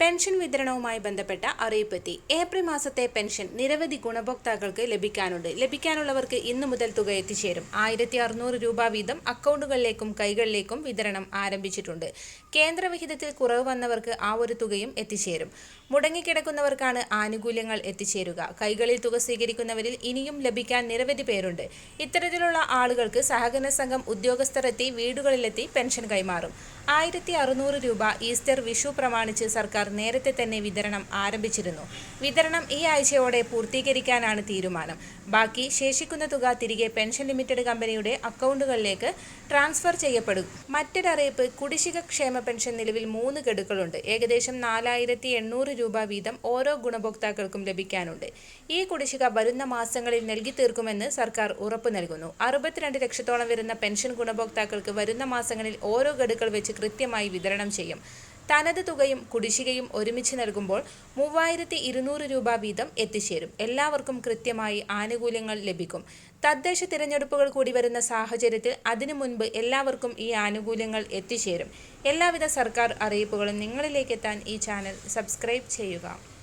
Pension വിതരണവുമായി ബന്ധപ്പെട്ട അറിയിപ്പെത്തി. April മാസത്തെ പെൻഷൻ നിരവധി ഗുണഭോക്താക്കൾക്ക് ലഭിക്കാനുണ്ട്. ലഭിക്കാനുള്ളവർക്ക് ഇന്നു മുതൽ തുക എത്തിച്ചേരും. ആയിരത്തി അറുന്നൂറ് രൂപ വീതം അക്കൗണ്ടുകളിലേക്കും കൈകളിലേക്കും വിതരണം ആരംഭിച്ചിട്ടുണ്ട്. കേന്ദ്രവിഹിതത്തിൽ കുറവ് വന്നവർക്ക് ആ ഒരു തുകയും എത്തിച്ചേരും. മുടങ്ങിക്കിടക്കുന്നവർക്കാണ് ആനുകൂല്യങ്ങൾ എത്തിച്ചേരുക. കൈകളിൽ തുക സ്വീകരിക്കുന്നവരിൽ ഇനിയും ലഭിക്കാൻ നിരവധി പേരുണ്ട്. ഇത്തരത്തിലുള്ള ആളുകൾക്ക് സഹകരണ സംഘം ഉദ്യോഗസ്ഥരെത്തി വീടുകളിലെത്തി പെൻഷൻ കൈമാറും. ആയിരത്തി അറുന്നൂറ് രൂപ ഈസ്റ്റർ വിഷു പ്രമാണിച്ച് സർക്കാർ നേരത്തെ തന്നെ വിതരണം ആരംഭിച്ചിരുന്നു. വിതരണം ഈ ആഴ്ചയോടെ പൂർത്തീകരിക്കാനാണ് തീരുമാനം. ബാക്കി ശേഷിക്കുന്ന തുക തിരികെ പെൻഷൻ ലിമിറ്റഡ് കമ്പനിയുടെ അക്കൗണ്ടുകളിലേക്ക് ട്രാൻസ്ഫർ ചെയ്യപ്പെടും. മറ്റൊരറിയിപ്പ് കുടിശ്ശിക ക്ഷേമ പെൻഷൻ നിലവിൽ മൂന്ന് ഗഡുക്കളുണ്ട്. ഏകദേശം നാലായിരത്തി എണ്ണൂറ് രൂപ വീതം ഓരോ ഗുണഭോക്താക്കൾക്കും ലഭിക്കാനുണ്ട്. ഈ കുടിശ്ശിക വരുന്ന മാസങ്ങളിൽ നൽകി തീർക്കുമെന്ന് സർക്കാർ ഉറപ്പ് നൽകുന്നു. അറുപത്തിരണ്ട് ലക്ഷത്തോളം വരുന്ന പെൻഷൻ ഗുണഭോക്താക്കൾക്ക് വരുന്ന മാസങ്ങളിൽ ഓരോ ഗഡുക്കൾ വെച്ച് കൃത്യമായി വിതരണം ചെയ്യും. തനത് തുകയും കുടിശ്ശികയും ഒരുമിച്ച് നൽകുമ്പോൾ മൂവായിരത്തി ഇരുന്നൂറ് രൂപ വീതം എത്തിച്ചേരും. എല്ലാവർക്കും കൃത്യമായി ആനുകൂല്യങ്ങൾ ലഭിക്കും. തദ്ദേശ തിരഞ്ഞെടുപ്പുകൾ കൂടി വരുന്ന സാഹചര്യത്തിൽ അതിനു മുൻപ് എല്ലാവർക്കും ഈ ആനുകൂല്യങ്ങൾ എത്തിച്ചേരും. എല്ലാവിധ സർക്കാർ അറിയിപ്പുകളും നിങ്ങളിലേക്ക് എത്താൻ ഈ ചാനൽ സബ്സ്ക്രൈബ് ചെയ്യുക.